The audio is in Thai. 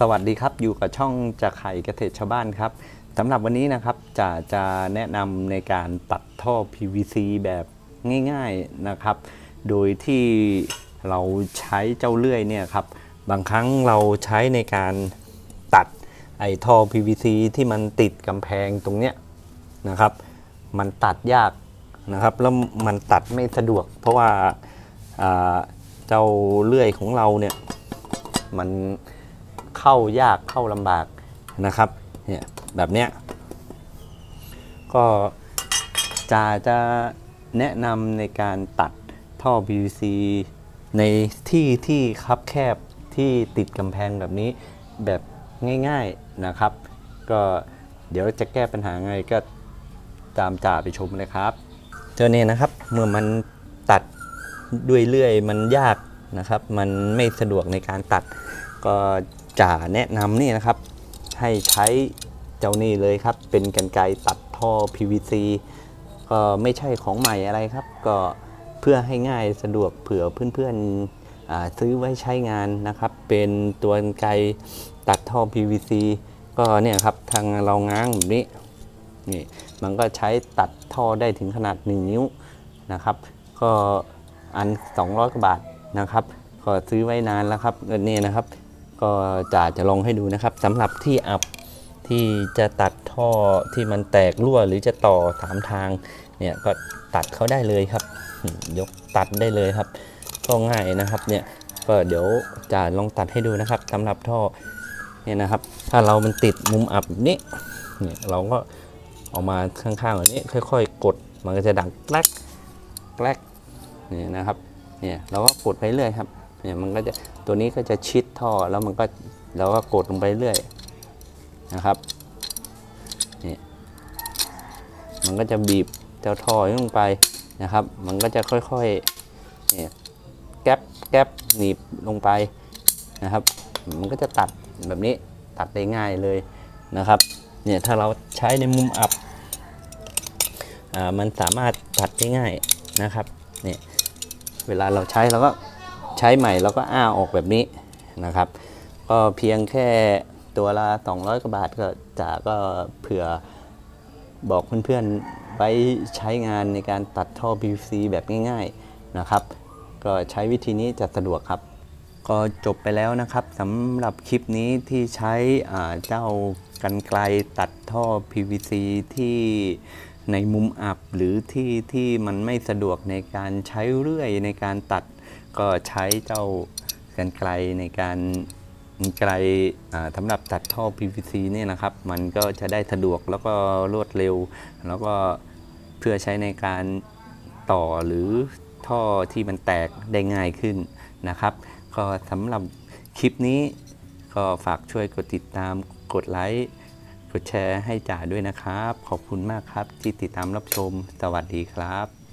สวัสดีครับอยู่กับช่องจะไข่เกษตรชาวบ้านครับสำหรับวันนี้นะครับจะจะแนะนำในการตัดท่อ PVC แบบง่ายๆนะครับ โดยที่เราใช้เจ้าเลื่อยเนี่ยครับบางครั้งเราใช้ในการตัดไอ้ท่อ PVC ที่มันติดกำแพงตรงเนี้ยนะครับ มันตัดยากนะครับแล้วมันตัดไม่สะดวก เพราะว่าเจ้าเลื่อยของเราเนี่ยมัน เข้ายากเข้าลำบากนะครับเนี่ยแบบเนี้ยก็จะจะแนะนำในการตัดท่อ PVC ในที่ที่คับแคบที่ติดกำแพงแบบนี้แบบง่ายๆนะครับ ก็เดี๋ยวจะแก้ปัญหาไงก็ตามจ่าไปชมเลยครับเจ้าเนี่ยนะครับเมื่อมันตัดด้วยเลื่อยมันยากนะครับ มันไม่สะดวกในการตัดก็ จะแนะนำนี่นะครับ ให้ใช้เจ้านี่เลยครับ เป็นกันไกตัดท่อ PVC ก็ไม่ใช่ของใหม่อะไรครับ ก็เพื่อให้ง่ายสะดวกเผื่อเพื่อนๆซื้อไว้ใช้งานนะครับ เป็นตัวกันไกตัดท่อ PVC ก็เนี่ยครับทางเราง้างแบบนี้นี่มันก็ใช้ตัดท่อได้ถึงขนาด 1 นิ้วนะครับ ก็อัน 200กว่าบาทนะครับ ก็ซื้อไว้นานแล้วครับเงินนี่นะครับ ก็จะจะลองให้ดูนะครับสำหรับที่อับที่จะตัดท่อที่มันแตกรั่วหรือจะต่อสามทางเนี่ยก็ตัดเขาได้เลยครับ ยกตัดได้เลยครับ ก็ง่ายนะครับเนี่ยก็เดี๋ยวจะลองตัดให้ดูนะครับสำหรับท่อเนี่ยนะครับ ถ้าเรามันติดมุมอับแบบนี้เนี่ยเราก็ออกมาข้างๆแบบนี้ค่อยๆ กดมันก็จะดังแกลกแกลกเนี่ยนะครับเนี่ยเราก็กดไปเรื่อยครับ เนี่ยมันก็จะตัวนี้ก็จะชิดท่อแล้วมันก็เราก็กดลงไปเรื่อยนะครับนี่มันก็จะบีบเจ้าท่อลงไปนะครับ มันก็จะค่อยๆเนี่ยแก๊บแก๊บหนีบลงไปนะครับ มันก็จะตัดแบบนี้ตัดได้ง่ายเลยนะครับเนี่ยถ้าเราใช้ในมุมอับอ่ามันสามารถตัดได้ง่ายนะครับเนี่ยเวลาเราใช้เราก็ ใช้ใหม่แล้วก็อ้าออกแบบนี้นะครับ ก็เพียงแค่ตัวละ 200 กว่าบาทก็จะก็เผื่อบอกเพื่อนๆไว้ใช้งานในการตัดท่อ PVC แบบง่ายๆนะครับ ก็ใช้วิธีนี้จะสะดวกครับ ก็จบไปแล้วนะครับสำหรับคลิปนี้ที่ใช้เจ้ากันไกลตัดท่อ PVC ที่ในมุมอับหรือที่ที่มันไม่สะดวกในการใช้เรื่อยในการตัด ก็ใช้เจ้ากันไกลในการกันไกลสำหรับตัดท่อ PVC เนี่ยนะครับ มันก็จะได้สะดวกแล้วก็รวดเร็ว แล้วก็เพื่อใช้ในการต่อหรือท่อที่มันแตกได้ง่ายขึ้นนะครับ ก็สำหรับคลิปนี้ก็ฝากช่วยกดติดตามกดไลค์กดแชร์ให้จ่าด้วยนะครับ ขอบคุณมากครับที่ติดตามรับชม สวัสดีครับ